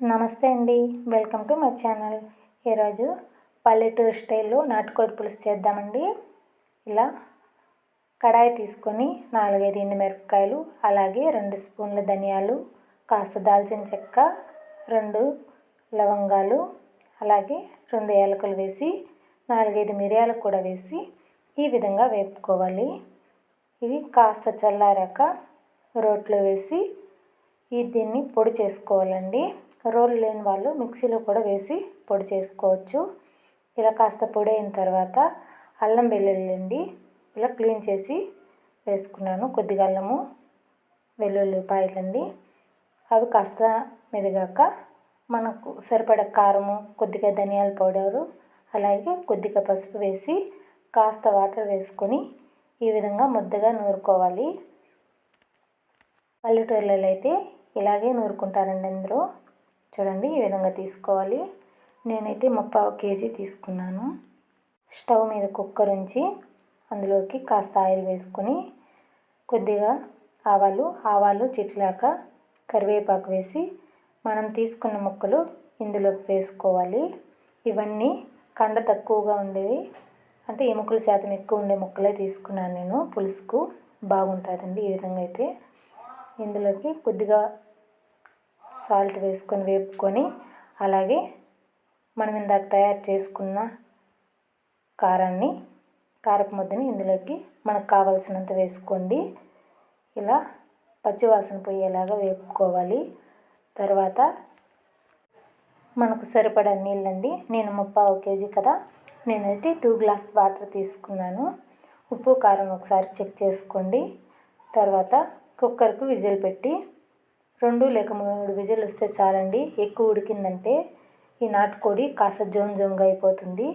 నమస్తే అండి. Welcome to my channel. ఈరోజు పల్లెటూరు స్టైల్లో నాటుకోడి పులుసు చేద్దామండి. ఇలా కడాయి తీసుకొని నాలుగైదు మిరపకాయలు అలాగే రెండు స్పూన్ల ధనియాలు కాస్త దాల్చిన చెక్క రెండు లవంగాలు అలాగే రెండు యాలకులు వేసి నాలుగైదు మిరియాలు కూడా వేసి ఈ విధంగా వేపుకోవాలి. ఇవి కాస్త చల్లారాక రోట్లో వేసి ఈ దీన్ని పొడి చేసుకోవాలండి. రోల్ లేని వాళ్ళు మిక్సీలో కూడా వేసి పొడి చేసుకోవచ్చు. ఇలా కాస్త పొడి అయిన తర్వాత అల్లం వెల్లుల్లి ఇలా క్లీన్ చేసి వేసుకున్నాను. కొద్దిగా అల్లము వెల్లుల్లిపాయలండి అవి కాస్త మెదిగాక మనకు సరిపడ కారము కొద్దిగా ధనియాల పౌడరు అలాగే కొద్దిగా పసుపు వేసి కాస్త వాటర్ వేసుకొని ఈ విధంగా ముద్దగా నూరుకోవాలి. పల్లెటూర్లలో అయితే ఇలాగే నూరుకుంటారండి అందరూ. చూడండి ఈ విధంగా తీసుకోవాలి. నేనైతే ముప్పావు కేజీ తీసుకున్నాను. స్టవ్ మీద కుక్కర్ ఉంచి అందులోకి కాస్త ఆయిల్ వేసుకొని కొద్దిగా ఆవాలు ఆవాలు చిట్లాక కరివేపాకు వేసి మనం తీసుకున్న ముక్కలు ఇందులోకి వేసుకోవాలి. ఇవన్నీ కండ తక్కువగా ఉండేవి. అంటే ఎముకల శాతం ఎక్కువ ఉండే ముక్కలే తీసుకున్నాను నేను. పులుసుకు బాగుంటుందండి ఈ విధంగా అయితే. ఇందులోకి కొద్దిగా సాల్ట్ వేసుకొని వేపుకొని అలాగే మనం ఇందాక తయారు చేసుకున్న కారాన్ని కారపు ముద్దని ఇందులోకి మనకు కావాల్సినంత వేసుకోండి. ఇలా పచ్చివాసన పోయేలాగా వేపుకోవాలి. తర్వాత మనకు సరిపడా నీళ్ళండి. నేను ముప్పావు కేజీ కదా. నేనైతే టూ గ్లాస్ వాటర్ తీసుకున్నాను. ఉప్పు కారం ఒకసారి చెక్ చేసుకోండి. తర్వాత కుక్కర్కు విజిల్ పెట్టి రెండు లేక మూడు విజిల్ వస్తే చాలండి. ఎక్కువ ఉడికిందంటే ఈ నాటుకోడి కాస్త జోమ్ జోమ్గా అయిపోతుంది.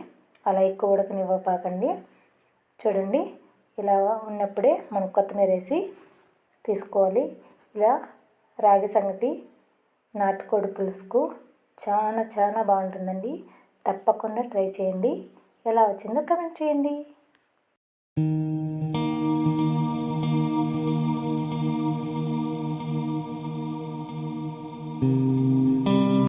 అలా ఎక్కువ ఉడకనివ్వపాకండి. చూడండి ఇలా ఉన్నప్పుడే మనం కొత్తిమీర వేసి తీసుకోవాలి. ఇలా రాగి సంగటి నాటుకోడి పులుసుకు చాలా చాలా బాగుంటుందండి. తప్పకుండా ట్రై చేయండి. ఎలా వచ్చిందో కమెంట్ చేయండి.